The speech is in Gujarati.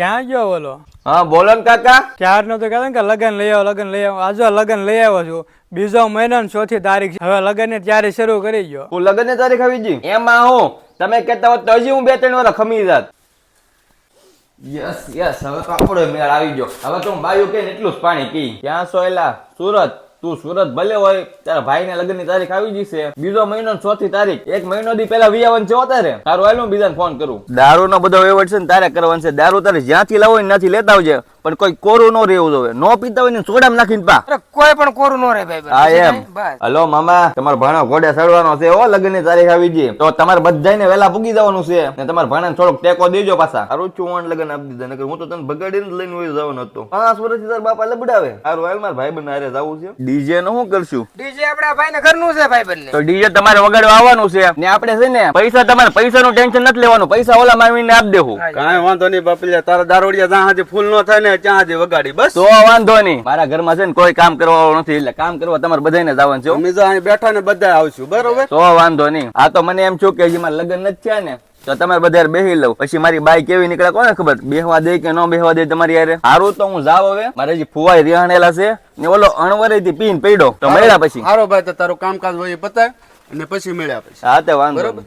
ક્યાં ગયો બોલો? હા બોલો ને કાકા. ક્યારનો તો કહેતા કે લગન લઈ આવો લગન લઈ આવો. આજો લગન લઈ આવ્યો છું. બીજો મહિનો ચોથી તારીખ હવે લગનની તૈયારી શરૂ કરી ગયો હું લગ્નની તારીખ આવી ગઈ? એમાં હું? તમે કહેતા હોત તો હજી હું બે ત્રણ વાર ખમી જાત. યસ યસ હવે તો આપણો મેળ આવી ગયો. હવે તો હું બાયું કે એટલું જ પાણી પી. ક્યાં સોયલા? સુરત. તું સુરત ભલે હોય, તારા લગ્નની તારીખ આવી જશે બીજો મહિનો ચોથી તારીખ. એક મહિનો દી પેલા વિયાવન છે તારે. તારું હું બીજાને ફોન કરું. દારૂ નો બધો વહીવટ છે ને તારે કરવાનું છે. દારૂ તારે જ્યાંથી લાવો ત્યાંથી લેતા આવજે. પણ કોઈ કોરું નો રહેવું જોવે નો પીતા હોય ને સોડામાં નાખીને પા. અરે કોઈ પણ કોરું નો રહે ભાઈ હા એમ. હલો મામા તમારો ભાણો ઘોડે ચડવાનો છે ઓ લગ્નની તારીખ આવી ગઈ તો તમારે બધાને વેલા પૂગી જવાનું છે. ને તમારા ભાણાને થોડોક ટેકો દેજો પાછા. સારું ચુવાણ લગ્ન આપી દીધા. નકર હું તો તને બગાડીને લઈને હોય જવાનો હતો. પાંચ વર્ષથી તારા બાપા લબડાવે. સારું હાલ મારા ભાઈ બને હારે જવું છે. ડીજે નું શું કરશું? ડીજે આપડા ભાઈ ને ઘરનું છે ભાઈ બંને. તો ડીજે તમારે વગાડવા આવવાનું છે. ને આપણે છે ને પૈસા તમારે પૈસા નું ટેન્શન નથી લેવાનું. પૈસા ઓલા માવીને આપ દેવું. કાંઈ વાંધો નહીં બાપલિયા તારા દારોડિયા જ્યાં ફૂલ ન થાય ને. ત્યાં સુધી વગાડી બસ? તો વાંધો નહીં. મારા ઘરમાં છે ને કોઈ કામ કરવાનું નથી એટલે કામ કરવા તમારે બધાને જવાનું છે અમે જો અહીં બેઠા ને બધા આવશું બરોબર? તો વાંધો નહીં. આ તો મને એમ છું કે હજી મારા લગ્ન નથી થયા ને તો તમારે બધા બેહી લઉં. પછી મારી બાઈ કેવી નીકળે કોને ખબર? બેહવા દે કે ન બેહવા દે તમારી યારે સારું તો હું જાવ હવે. મારે જે ફુવાઈ રહેણેલા છે. ને ઓલો અણવરે થી પીન પડ્યો. તો મળ્યા પછી. સારો ભાઈ તો તારું કામકાજ હોય એ પતાય અને પછી મળ્યા પછી. હા તે વાંધો.